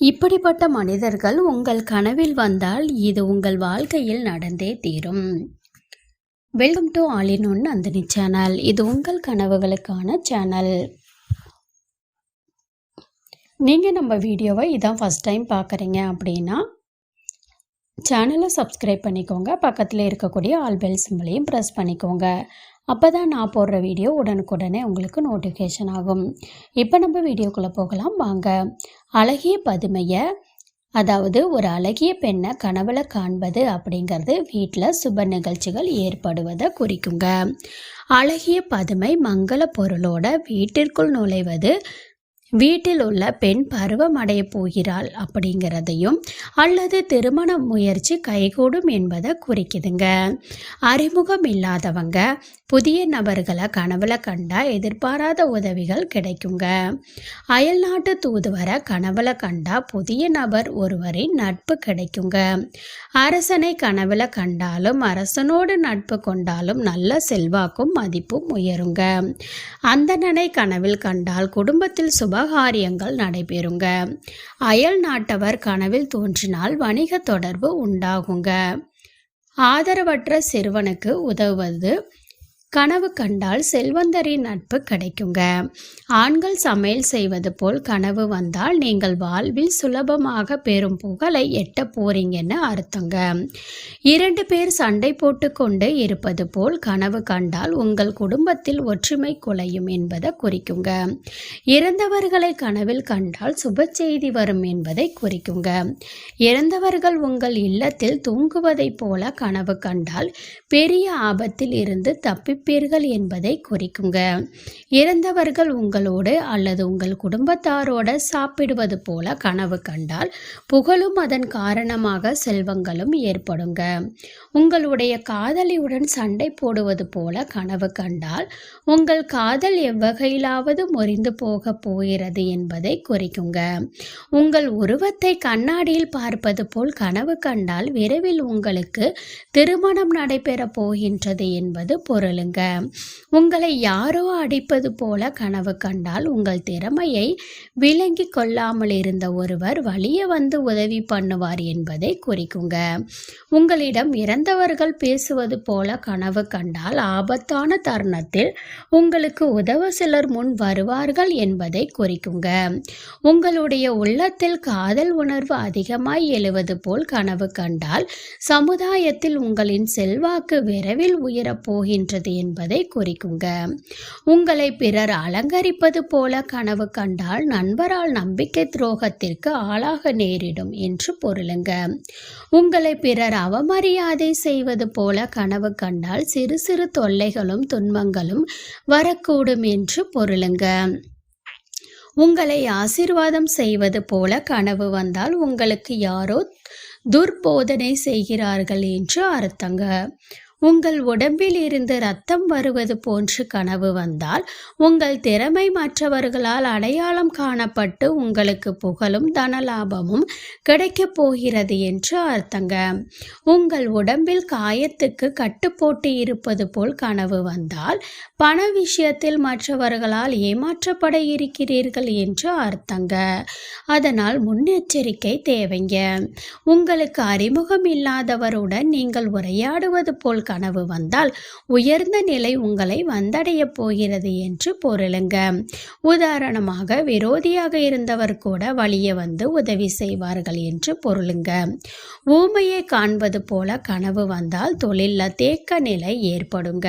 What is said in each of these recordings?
இப்படிப்பட்ட மனிதர்கள் உங்கள் கனவில் வந்தால் இது உங்கள் வாழ்க்கையில் நடந்தே தீரும். Welcome to all in one Nandini channel இது உங்கள் கனவுகளுக்கான சேனல் நீங்கள் நம்ம வீடியோவை இதான் ஃபஸ்ட் டைம் பார்க்குறீங்க அப்படின்னா சேனலை சப்ஸ்கிரைப் பண்ணிக்கோங்க. பக்கத்தில் இருக்கக்கூடிய ஆல் பெல் சிம்பிளையும் ப்ரெஸ் பண்ணிக்கோங்க. அப்போ தான் நான் போடுற வீடியோ உடனுக்குடனே உங்களுக்கு நோட்டிஃபிகேஷன் ஆகும். இப்போ நம்ம வீடியோக்குள்ளே போகலாம். வாங்க. அழகிய பதுமையை அதாவது ஒரு அழகிய பெண்ணை கனவுல காண்பது அப்படிங்கிறது வீட்டில் சுப நிகழ்ச்சிகள் ஏற்படுவதை குறிக்குங்க. அழகிய பதுமை மங்கள பொருளோட வீட்டிற்குள் நுழைவது வீட்டில் உள்ள பெண் பருவமடைய போகிறாள் அப்படிங்கிறதையும் அல்லது திருமண முயற்சி கைகூடும் என்பதை குறிக்குதுங்க. அறிமுகம் இல்லாதவங்க புதிய நபர்களை கனவுல கண்டா எதிர்பாராத உதவிகள் கிடைக்குங்க. அயல்நாட்டு தூதுவரை கனவுல கண்டா புதிய நபர் ஒருவரின் நட்பு கிடைக்குங்க. அரசனை கனவுல கண்டாலும் அரசனோடு நட்பு கொண்டாலும் நல்ல செல்வாக்கும் மதிப்பும் உயருங்க. அந்தணனை கனவில் கண்டால் குடும்பத்தில் சுப சுபகாரியங்கள் நடைபெறுங்க. அயல் நாட்டவர் கனவில் தோன்றினால் வணிக தொடர்பு உண்டாகுங்க. ஆதரவற்ற சிறுவனுக்கு உதவுவது கனவு கண்டால் செல்வந்தரின் நட்பு கிடைக்குங்க. ஆண்கள் சமையல் செய்வது போல் கனவு வந்தால் நீங்கள் வாழ்வில் சுலபமாக பெறும் புகழை எட்ட போறீங்கன்னு அர்த்தங்க. இரண்டு பேர் சண்டை போட்டுக்கொண்டு இருப்பது போல் கனவு கண்டால் உங்கள் குடும்பத்தில் ஒற்றுமை குலையும் என்பதை குறிக்குங்க. இறந்தவர்களை கனவில் கண்டால் சுப செய்தி வரும் என்பதை குறிக்குங்க. இறந்தவர்கள் உங்கள் இல்லத்தில் தூங்குவதைப் போல கனவு கண்டால் பெரிய ஆபத்தில் இருந்து தப்பி இருப்பீர்கள் என்பதை குறிக்குங்க. இறந்தவர்கள் உங்களோடு அல்லது உங்கள் குடும்பத்தாரோட சாப்பிடுவது போல கனவு கண்டால் புகழும் அதன் காரணமாக செல்வங்களும் ஏற்படுங்க. உங்களுடைய காதலியுடன் சண்டை போடுவது போல கனவு கண்டால் உங்கள் காதல் எவ்வகையிலாவது முறிந்து போக போகிறது என்பதை குறிக்குங்க. உங்கள் உருவத்தை கண்ணாடியில் பார்ப்பது போல் கனவு கண்டால் விரைவில் உங்களுக்கு திருமணம் நடைபெற போகின்றது என்பது பொருளுங்க. உங்களை யாரோ அடிப்பது போல கனவு கண்டால் உங்கள் திறமையை விளங்கி கொள்ளாமல் இருந்த ஒருவர் வழிய வந்து உதவி பண்ணுவார் என்பதை குறிக்குங்க. உங்களிடம் இறந்தவர்கள் பேசுவது போல கனவு கண்டால் ஆபத்தான தருணத்தில் உங்களுக்கு உதவ சிலர் முன் வருவார்கள் என்பதை குறிக்குங்க. உங்களுடைய உள்ளத்தில் காதல் உணர்வு அதிகமாய் எழுவது போல் கனவு கண்டால் சமுதாயத்தில் உங்களின் செல்வாக்கு விரைவில் உயரப் போகின்றது என்பதை குறிக்குங்க. உங்களை பிறர் அலங்கரிப்பது போல கனவு கண்டால் நண்பரால் நம்பிக்கை துரோகத்திற்கு ஆளாக நேரிடும் என்று பொருளுங்க. உங்களை பிறர் அவமரியாதை செய்வது போல கனவு கண்டால் சிறு சிறு தொல்லைகளும் துன்பங்களும் வரக்கூடும் என்று பொருளுங்க. உங்களை ஆசீர்வாதம் செய்வது போல கனவு வந்தால் உங்களுக்கு யாரோ துர்போதனை செய்கிறார்கள் என்று அர்த்தங்க. உங்கள் உடம்பில் இருந்து ரத்தம் வருவது போன்று கனவு வந்தால் உங்கள் திறமை மற்றவர்களால் அடையாளம் காணப்பட்டு உங்களுக்கு புகழும் தனலாபமும் கிடைக்கப் போகிறது என்று அர்த்தங்க. உங்கள் உடம்பில் காயத்துக்கு கட்டுப்போட்டு இருப்பது போல் கனவு வந்தால் பண விஷயத்தில் மற்றவர்களால் ஏமாற்றப்பட இருக்கிறீர்கள் என்று அர்த்தங்க. அதனால் முன்னெச்சரிக்கை தேவைங்க. உங்களுக்கு அறிமுகம் இல்லாதவருடன் நீங்கள் உரையாடுவது போல் கனவு வந்தால் உயர்ந்த நிலை உங்களை வந்தடைய போகிறது என்று பொருளுங்க. உதாரணமாக விரோதியாக இருந்தவர் கூட வழிய வந்து உதவி செய்வார்கள் என்று பொருளுங்க. ஊமையை காண்பது போல கனவு வந்தால் தொழிலில் தேக்க நிலை ஏற்படுங்க.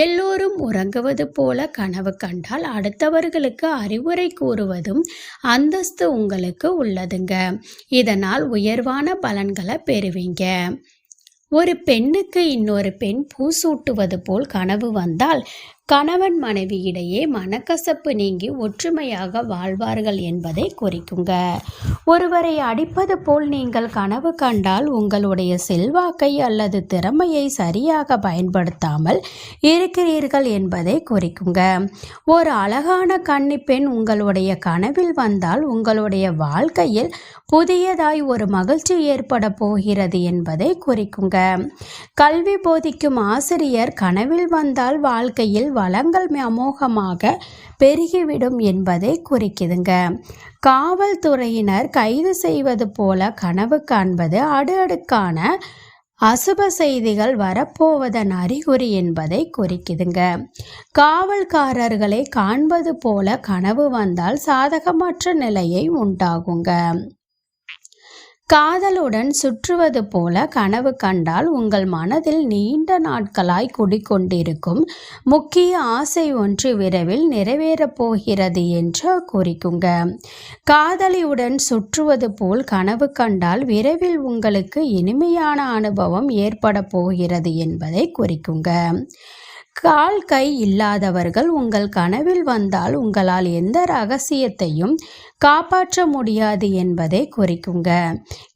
எல்லோரும் உறங்குவது போல கனவு கண்டால் அடுத்தவர்களுக்கு அறிவுரை கூறுவதும் அந்தஸ்து உங்களுக்கு உள்ளதுங்க. இதனால் உயர்வான பலன்களை பெறுவீங்க. ஒரு பெண்ணுக்கு இன்னொரு பெண் பூசூட்டுவது போல் கனவு வந்தால் கணவன் மனைவி இடையே மனக்கசப்பு நீங்கி ஒற்றுமையாக வாழ்வார்கள் என்பதை குறிக்குங்க. ஒருவரை அடிப்பது போல் நீங்கள் கனவு கண்டால் உங்களுடைய செல்வாக்கை அல்லது திறமையை சரியாக பயன்படுத்தாமல் இருக்கிறீர்கள் என்பதை குறிக்குங்க. ஒரு அழகான கன்னி பெண் உங்களுடைய கனவில் வந்தால் உங்களுடைய வாழ்க்கையில் புதியதாய் ஒரு மகிழ்ச்சி ஏற்பட போகிறது என்பதை குறிக்குங்க. கல்வி போதிக்கும் ஆசிரியர் கனவில் வந்தால் வாழ்க்கையில் வளங்கள் அமோகமாக பெருகிவிடும் என்பதை குறிக்குதுங்க. காவல்துறையினர் கைது செய்வது போல கனவு காண்பது அடுஅடுக்கான அசுப செய்திகள் வரப்போவதன் அறிகுறி என்பதை குறிக்குதுங்க. காவல்காரர்களை காண்பது போல கனவு வந்தால் சாதகமற்ற நிலையை உண்டாகுங்க. காதலுடன் சுற்றுவது போல கனவு கண்டால் உங்கள் மனதில் நீண்ட நாட்களாய் குடிக்கொண்டிருக்கும் முக்கிய ஆசை ஒன்று விரைவில் நிறைவேறப் போகிறது என்று குறிக்குங்க. காதலியுடன் சுற்றுவது போல் கனவு கண்டால் விரைவில் உங்களுக்கு இனிமையான அனுபவம் ஏற்பட போகிறது என்பதை குறிக்குங்க. கால் கை இல்லாதவர்கள் உங்கள் கனவில் வந்தால் உங்களால் எந்த ரகசியத்தையும் காப்பாற்ற முடியாது என்பதை குறிக்குங்க.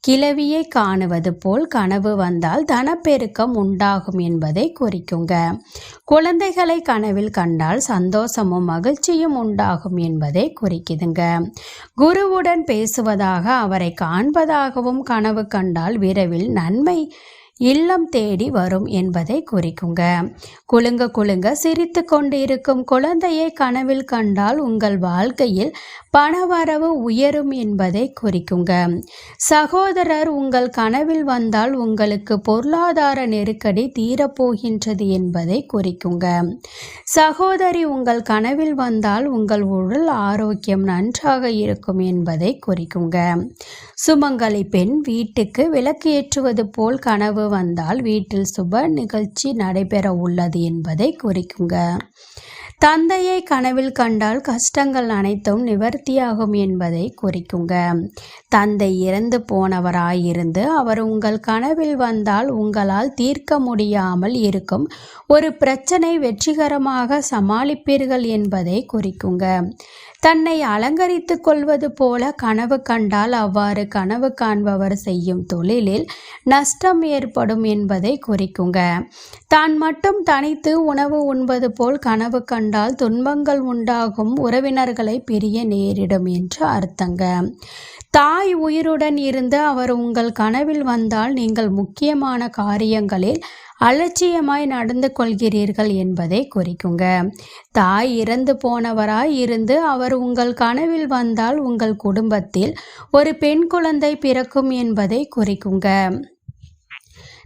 கிளவியை காணுவது போல் கனவு வந்தால் தனப்பெருக்கம் உண்டாகும் என்பதை குறிக்குங்க. குழந்தைகளை கனவில் கண்டால் சந்தோஷமும் மகிழ்ச்சியும் உண்டாகும் என்பதை குறிக்குதுங்க. குருவுடன் பேசுவதாக அவரை காண்பதாகவும் கனவு கண்டால் விரைவில் நன்மை இல்லம் தேடி வரும் என்பதை குறிக்குங்க. குலுங்க குலுங்க சிரித்து கொண்டிருக்கும் குழந்தையை கனவில் கண்டால் உங்கள் வாழ்க்கையில் பணவரவு உயரும் என்பதை குறிக்குங்க. சகோதரர் உங்கள் கனவில் வந்தால் உங்களுக்கு பொருளாதார நெருக்கடி தீரப்போகின்றது என்பதை குறிக்குங்க. சகோதரி உங்கள் கனவில் வந்தால் உங்கள் உடல் ஆரோக்கியம் நன்றாக இருக்கும் என்பதை குறிக்குங்க. சுமங்கலி பெண் வீட்டுக்கு விளக்கு ஏற்றுவது போல் கனவு வந்தால் வீட்டில் சுப நிகழ்ச்சி நடைபெற உள்ளது என்பதை குறிக்குங்க. தந்தையை கனவில் கண்டால் கஷ்டங்கள் அனைத்தும் நிவர்த்தியாகும் என்பதை குறிக்குங்க. தந்தை இறந்து போனவராயிருந்து அவர் உங்கள் கனவில் வந்தால் உங்களால் தீர்க்க முடியாமல் இருக்கும் ஒரு பிரச்சனை வெற்றிகரமாக சமாளிப்பீர்கள் என்பதை குறிக்குங்க. தன்னை அலங்கரித்து கொள்வது போல கனவு கண்டால் அவ்வாறு கனவு காண்பவர் செய்யும் தொழிலில் நஷ்டம் ஏற்படும் என்பதை குறிக்குங்க. தான் மட்டும் தனித்து உணவு உண்பது போல் கனவு கண்டால் துன்பங்கள் உண்டாகும் உறவினர்களை பிரிய நேரிடும் என்று அர்த்தங்க. தாய் உயிருடன் இருந்து அவர் உங்கள் கனவில் வந்தால் நீங்கள் முக்கியமான காரியங்களில் அலட்சியமாய் நடந்து கொள்கிறீர்கள் என்பதை குறிக்குங்க. தாய் இறந்து போனவராய் இருந்து அவர் உங்கள் கனவில் வந்தால் உங்கள் குடும்பத்தில் ஒரு பெண் குழந்தை பிறக்கும் என்பதை குறிக்குங்க.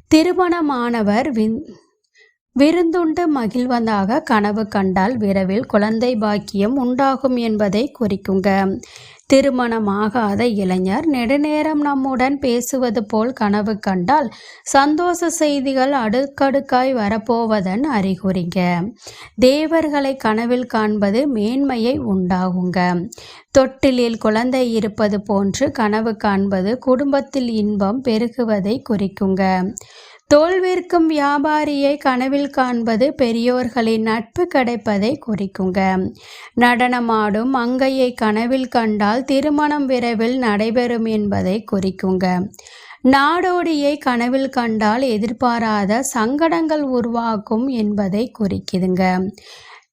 திருமணமானவர் விந் விருந்துண்டு மகிழ்வதாக கனவு கண்டால் விரைவில் குழந்தை பாக்கியம் உண்டாகும் என்பதை குறிக்குங்க. திருமணமாகாத இளைஞர் நெடுநேரம் நம்முடன் பேசுவது போல் கனவு கண்டால் சந்தோஷ செய்திகள் அடுக்கடுக்காய் வரப்போவதன் அறிகுறிங்க. தேவர்களை கனவில் காண்பது மேன்மையை உண்டாகுங்க. தொட்டிலில் குழந்தை இருப்பது போன்று கனவு காண்பது குடும்பத்தில் இன்பம் பெருகுவதை குறிக்குங்க. தோல்விற்கும் வியாபாரியை கனவில் காண்பது பெரியோர்களின் நட்பு கிடைப்பதை குறிக்குங்க. நடனமாடும் அங்கையை கனவில் கண்டால் திருமணம் விரைவில் நடைபெறும் என்பதை குறிக்குங்க. நாடோடியை கனவில் கண்டால் எதிர்பாராத சங்கடங்கள் உருவாக்கும் என்பதை குறிக்குதுங்க.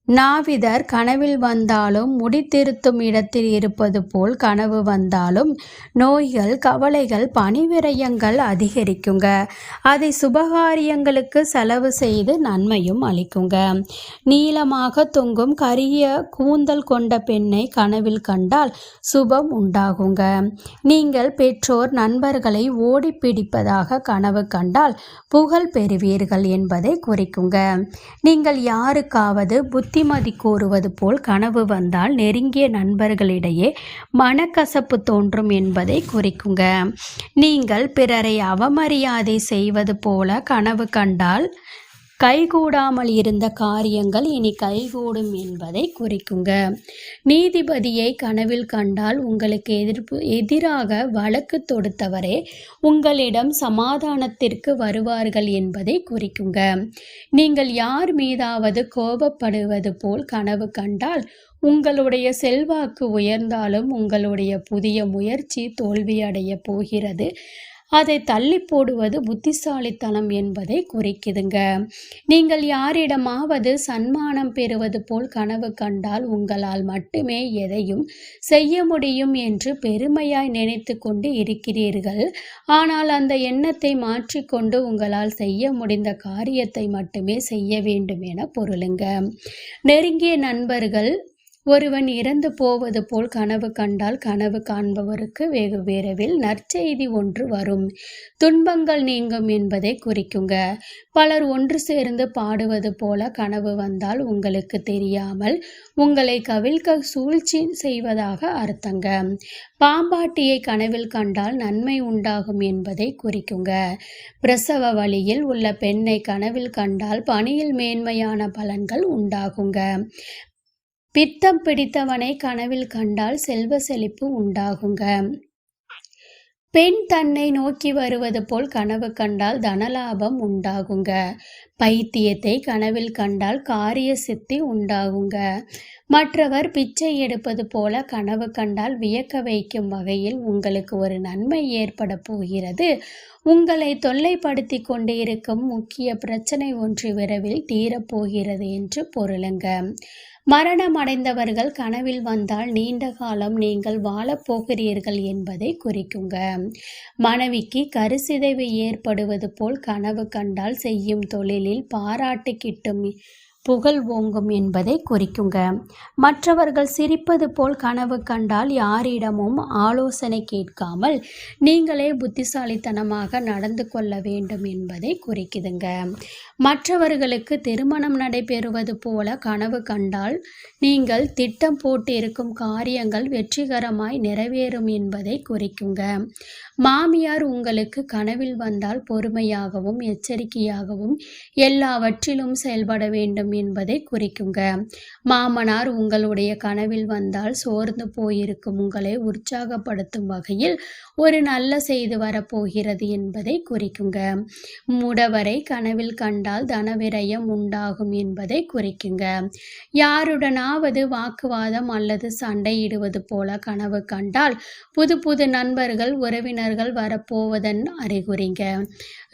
நாவிதர் கனவில் வந்தாலும் முடித்திருத்தும் இடத்தில் இருப்பது போல் கனவு வந்தாலும் நோய்கள் கவலைகள் பணிவிரயங்கள் அதிகரிக்குங்க. அதை சுபகாரியங்களுக்கு செலவு செய்து நன்மையும் அளிக்குங்க. நீளமாக தொங்கும் கரிய கூந்தல் கொண்ட பெண்ணை கனவில் கண்டால் சுபம் உண்டாகுங்க. நீங்கள் பெற்றோர் நண்பர்களை ஓடி பிடிப்பதாக கனவு கண்டால் புகழ் பெறுவீர்கள் என்பதை குறிக்குங்க. நீங்கள் யாருக்காவது புத்தி புத்திமதி கூறுவது போல் கனவு வந்தால் நெருங்கிய நண்பர்களிடையே மனக்கசப்பு தோன்றும் என்பதை குறிக்குங்க. நீங்கள் பிறரை அவமரியாதை செய்வது போல கனவு கண்டால் கைகூடாமல் இருந்த காரியங்கள் இனி கைகூடும் என்பதை குறிக்குங்க. நீதிபதியை கனவில் கண்டால் உங்களுக்கு எதிர்ப்பு எதிராக வழக்கு தொடுத்தவரே உங்களிடம் சமாதானத்திற்கு வருவார்கள் என்பதை குறிக்குங்க. நீங்கள் யார் மீதாவது கோபப்படுவது போல் கனவு கண்டால் உங்களுடைய செல்வாக்கு உயர்ந்தாலும் உங்களுடைய புதிய முயற்சி தோல்வியடைய போகிறது. அதை தள்ளி போடுவது புத்திசாலித்தனம் என்பதை குறிக்குதுங்க. நீங்கள் யாரிடமாவது சன்மானம் பெறுவது போல் கனவு கண்டால் உங்களால் மட்டுமே எதையும் செய்ய முடியும் என்று பெருமையாய் நினைத்து கொண்டு இருக்கிறீர்கள். ஆனால் அந்த எண்ணத்தை மாற்றிக்கொண்டு உங்களால் செய்ய முடிந்த காரியத்தை மட்டுமே செய்ய வேண்டும் என பொருளுங்க. நெருங்கிய நண்பர்கள் ஒருவன் இறந்து போவது போல் கனவு கண்டால் கனவு காண்பவருக்கு வெகு விரைவில் நற்செய்தி ஒன்று வரும். துன்பங்கள் நீங்கும் என்பதை குறிக்குங்க. பலர் ஒன்று சேர்ந்து பாடுவது போல கனவு வந்தால் உங்களுக்கு தெரியாமல் உங்களை கவிழ்க்க சூழ்ச்சி செய்வதாக அர்த்தங்க. பாம்பாட்டியை கனவில் கண்டால் நன்மை உண்டாகும் என்பதை குறிக்குங்க. பிரசவ வழியில் உள்ள பெண்ணை கனவில் கண்டால் பணியில் மேன்மையான பலன்கள் உண்டாகுங்க. பித்தம் பிடித்தவனை கனவில் கண்டால் செல்வ செழிப்பு உண்டாகுங்க. பெண் தன்னை நோக்கி வருவது போல் கனவு கண்டால் தனலாபம் உண்டாகுங்க. பைத்தியத்தை கனவில் கண்டால் காரிய சித்தி உண்டாகுங்க. மற்றவர் பிச்சை எடுப்பது போல கனவு கண்டால் வியக்க வைக்கும் வகையில் உங்களுக்கு ஒரு நன்மை ஏற்பட போகிறது. உங்களை தொல்லைப்படுத்தி கொண்டே இருக்கும் முக்கிய பிரச்சனை ஒன்று விரைவில் தீரப்போகிறது என்று பொருளுங்க. மரணம் அடைந்தவர்கள் கனவில் வந்தால் நீண்ட காலம் நீங்கள் வாழப்போகிறீர்கள் என்பதை குறிக்குங்க. மனைவிக்கு கருசிதைவு ஏற்படுவது போல் கனவு கண்டால் செய்யும் தொழில் தொழிலில் பாராட்டு கிட்டும் புகழ் ஓங்கும் என்பதை குறிக்குங்க. மற்றவர்கள் சிரிப்பது போல் கனவு கண்டால் யாரிடமும் ஆலோசனை கேட்காமல் நீங்களே புத்திசாலித்தனமாக நடந்து கொள்ள வேண்டும் என்பதை குறிக்குதுங்க. மற்றவர்களுக்கு திருமணம் நடைபெறுவது போல கனவு கண்டால் நீங்கள் திட்டம் போட்டு இருக்கும் காரியங்கள் வெற்றிகரமாய் நிறைவேறும் என்பதை குறிக்குங்க. மாமியார் உங்களுக்கு கனவில் வந்தால் பொறுமையாகவும் எச்சரிக்கையாகவும் எல்லாவற்றிலும் செயல்பட வேண்டும் என்பதை குறிக்குங்க. மாமனார் உங்களுடைய கனவில் வந்தால் சோர்ந்து போயிருக்கும் உங்களை உற்சாகப்படுத்தும் வகையில் ஒரு நல்ல செய்து வரப்போகிறது என்பதை குறிக்குங்க. முடவரை கனவில் கண்டால் தனவிரயம் உண்டாகும் என்பதை குறிக்குங்க. யாருடனாவது வாக்குவாதம் அல்லது சண்டையிடுவது போல கனவு கண்டால் புது புது நண்பர்கள் உறவினர்கள் வரப்போவதன் அறிகுறிங்க.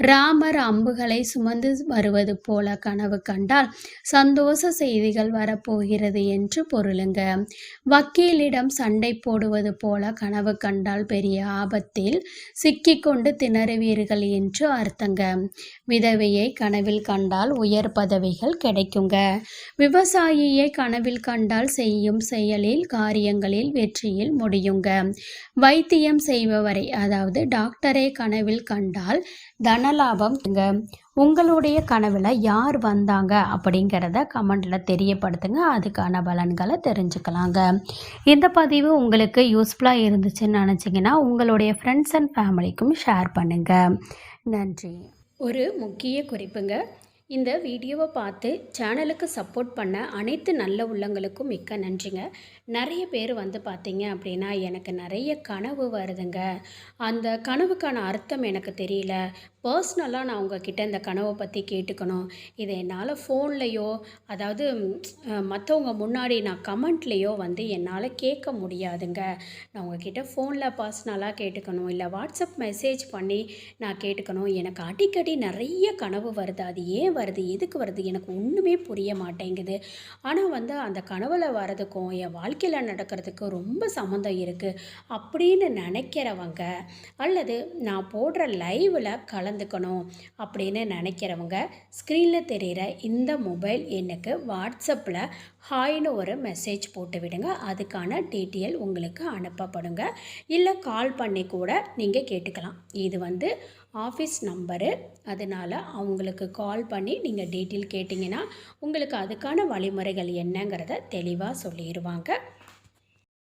ராமர் அம்புகளை சுமந்து வருவது போல கனவு கண்டால் சந்தோஷ செய்திகள் வரப்போகிறது என்று பொருளுங்க. வக்கீலிடம் சண்டை போடுவது போல கனவு கண்டால் பெரிய ஆபத்தில் சிக்கிக்கொண்டு திணறுவீர்கள் என்று அர்த்தங்க. விதவையை கனவில் கண்டால் உயர் பதவிகள் கிடைக்குங்க. விவசாயியை கனவில் கண்டால் செய்யும் செயலில் காரியங்களில் வெற்றியில் முடியுங்க. வைத்தியம் செய்பவரை அதாவது டாக்டரை கனவில் கண்டால் தனலாபம் உங்களுடைய கனவில் யார் வந்தாங்க அப்படிங்கிறத கமெண்டில் தெரியப்படுத்துங்க. அதுக்கான பலன்களை தெரிஞ்சுக்கலாங்க. இந்த பதிவு உங்களுக்கு யூஸ்ஃபுல்லாக இருந்துச்சுன்னு நினச்சிங்கன்னா உங்களுடைய ஃப்ரெண்ட்ஸ் அண்ட் ஃபேமிலிக்கும் ஷேர் பண்ணுங்கள் நன்றி. ஒரு முக்கிய குறிப்புங்க. இந்த வீடியோவை பார்த்து சேனலுக்கு சப்போர்ட் பண்ண அனைத்து நல்ல உள்ளங்களுக்கும் மிக்க நன்றிங்க. நிறைய பேர் வந்து பார்த்தீங்க அப்படின்னா எனக்கு நிறைய கனவு வருதுங்க. அந்த கனவுக்கான அர்த்தம் எனக்கு தெரியல. பர்சனலாக நான் உங்ககிட்ட இந்த கனவை பற்றி கேட்டுக்கணும். இதை என்னால் ஃபோன்லேயோ அதாவது மற்றவங்க முன்னாடி நான் கமெண்ட்லேயோ வந்து என்னால் கேட்க முடியாதுங்க. நான் உங்ககிட்ட ஃபோனில் பர்சனலாக கேட்டுக்கணும். இல்லை வாட்ஸ்அப் மெசேஜ் பண்ணி நான் கேட்டுக்கணும். எனக்கு அடிக்கடி நிறைய கனவு வருது. அது ஏன் வருது எதுக்கு வருது? எனக்கு ஒன்றுமே புரிய மாட்டேங்குது. ஆனால் வந்து அந்த கனவில் வரதுக்கும் என் வாழ்க்கையில் நடக்கிறதுக்கும் ரொம்ப சம்மந்தம் இருக்குது அப்படின்னு நினைக்கிறவங்க அல்லது நான் போடுற லைவில் கலந்துக்கணும் அப்படின்னு நினைக்கிறவங்க ஸ்க்ரீனில் தெரிகிற இந்த மொபைல் எண்ணுக்கு வாட்ஸ்அப்பில் ஹாய்னு ஒரு மெசேஜ் போட்டு விடுங்க. அதுக்கான டீட்டெயில் உங்களுக்கு அனுப்பப்படுங்க. இல்லை கால் பண்ணி கூட நீங்கள் கேட்டுக்கலாம். இது வந்து ஆஃபீஸ் நம்பரு. அதனால் அவங்களுக்கு கால் பண்ணி நீங்கள் டீட்டெயில் கேட்டிங்கன்னா உங்களுக்கு அதுக்கான வழிமுறைகள் என்னங்கிறத தெளிவாக சொல்லிடுவாங்க